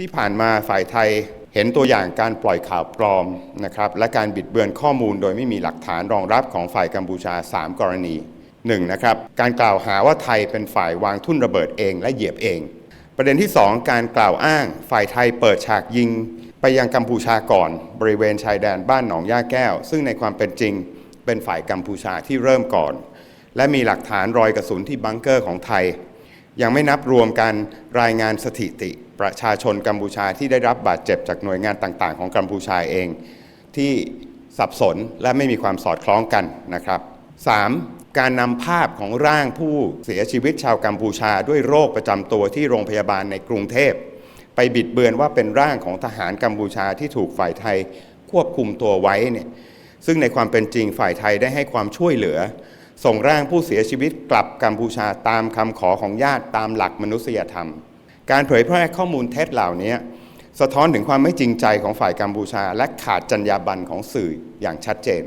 ที่ผ่านมาฝ่ายไทยเห็นตัวอย่างการปล่อยข่าวปลอมนะครับและการบิดเบือนข้อมูลโดยไม่มีหลักฐานรองรับของฝ่ายกัมพูชา 3 กรณีหนึ่งนะครับการกล่าวหาว่าไทยเป็นฝ่ายวางทุ่นระเบิดเองและเหยียบเอง ประเด็นที่ 2 การกล่าวอ้าง ฝ่ายไทยเปิดฉากยิง ไปยังกัมพูชาก่อน บริเวณชายแดนบ้านหนองย่าแก้ว ซึ่งในความเป็นจริง เป็นฝ่ายกัมพูชาที่เริ่มก่อน และมีหลักฐานรอยกระสุนที่บังเกอร์ของไทย ยังไม่นับรวมการรายงานสถิติ ประชาชนกัมพูชาที่ได้รับบาดเจ็บจากหน่วยงานต่าง ๆ ของกัมพูชาเอง ที่สับสนและไม่มีความสอดคล้องกันนะครับ 3. การนำภาพของร่างผู้เสียชีวิตชาวกัมพูชาด้วยโรคประจำตัวที่โรงพยาบาลในกรุงเทพ ไปบิดเบือนว่าเป็นร่างของทหารกัมพูชาที่ถูกฝ่ายไทยควบคุมตัวไว้เนี่ยซึ่งในความเป็นจริงฝ่ายไทยได้ให้ความช่วยเหลือ ส่งร่างผู้เสียชีวิตกลับกัมพูชาตามคำขอของญาติตามหลักมนุษยธรรม การเผยแพร่ข้อมูลเท็จเหล่านี้สะท้อนถึงความไม่จริงใจของฝ่ายกัมพูชา และขาดจรรยาบรรณของสื่ออย่างชัดเจน